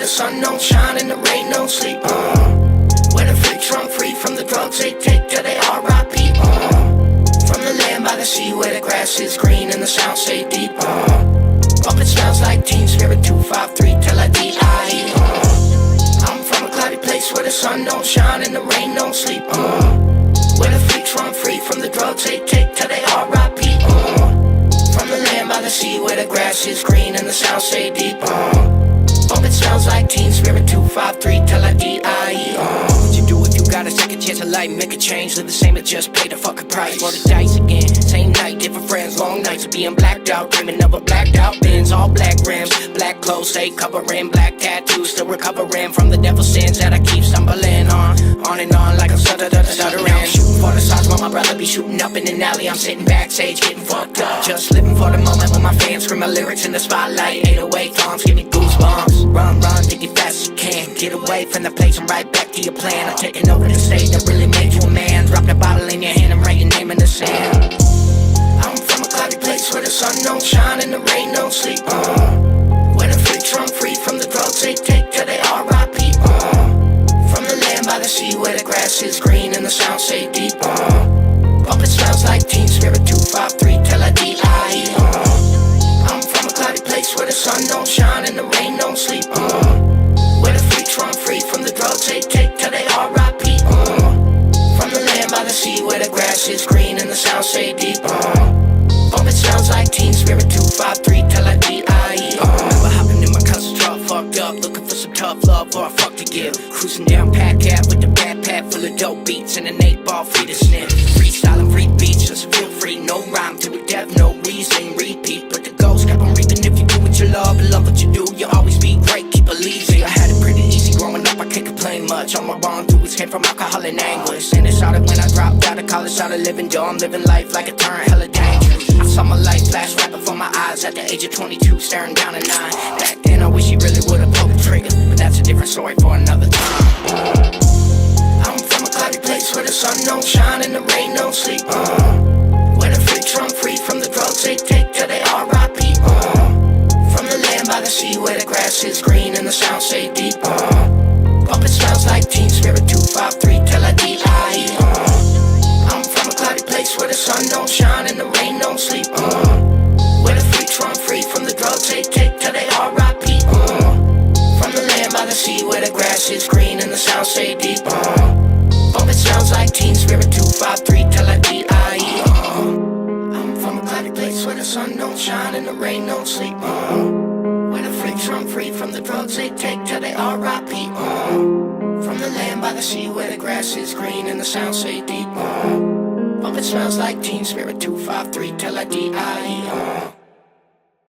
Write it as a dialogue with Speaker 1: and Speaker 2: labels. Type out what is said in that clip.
Speaker 1: where the sun don't shine and the rain don't sleep. Uh. Where the freaks run free from the drugs they take till they R.I.P. Uh. From the land by the sea where the grass is green and the sound stay deep. Uh. Up smells like Teen Spirit 253 till I die. Uh. I'm from a cloudy place where the sun don't shine and the rain don't sleep. Uh. Where the freaks run free from the drugs they take till they R.I.P. Uh. From the land by the sea where the grass is green and the sound stay deep. Uh. It sounds like Teen Spirit 253 tell I D.I.E. Make a change, live the same, but just pay the fucking price. Roll the dice again, same night, different friends, long nights of being blacked out, dreaming of a blacked out Benz, all black rims, black clothes, stay covering, black tattoos, still recovering from the devil's sins that I keep stumbling on, on and on like I'm stuttering. Shooting for the stars while my brother be shooting up in an alley. I'm sitting backstage getting fucked up, just living for the moment when my fans scream my lyrics in the spotlight. 808 songs give me goosebumps. Run, Get away from the place and right back to your plan. I'm taking over the stage that really made you a man. Drop the bottle in your hand and write your name in the sand. I'm from a cloudy place where the sun don't shine and the rain don't sleep. Uh. Where the freaks run free from the drugs they take till they R.I.P. Uh. From the land by the sea where the grass is green and the sound stay deep. Uh. Up it smells like Teen Spirit 253 till I D.I.E. Uh. I'm from a cloudy place where the sun don't shine and the rain don't sleep. Uh. The is green and the sound stay deep. Uh. It sounds like Teen Spirit 253 till I D.I.E. Uh. Remember hopping in my cousin's truck, fucked up, looking for some tough love or a fuck to give. Cruising down Pat Cat with the backpack full of dope beats and an eight ball free to sniff. Freestyling free beats, just feel free, no rhyme to a death, no reason, repeat. But the ghost kept on reaping if you do what you love and love what you do, you'll always be great, keep believing. I had it pretty easy growing up, I can't complain much. All my wrongdoings came from alcohol and anguish. And it started when I dropped out of college, living dumb, living life like a turn, hella dangerous. I saw my life flash right before my eyes at the age of 22, staring down a nine. Back then, I wish he really would've pulled the trigger, but that's a different story for another time. I'm from a cloudy place where the sun don't shine and the rain don't sleep. Uh. Where the freaks run free sea where the grass is green and the sound say deep. Uh. Hope it sounds like Teen Spirit 253 till I D.I.E. Uh. I'm from a cloudy place where the sun don't shine and the rain don't sleep. Uh. Where the freaks run free from the drugs they take till they R.I.P. Uh. From the land by the sea where the grass is green and the sound say deep. Uh. Hope it smells like Teen Spirit 253 till I D.I.E. Uh.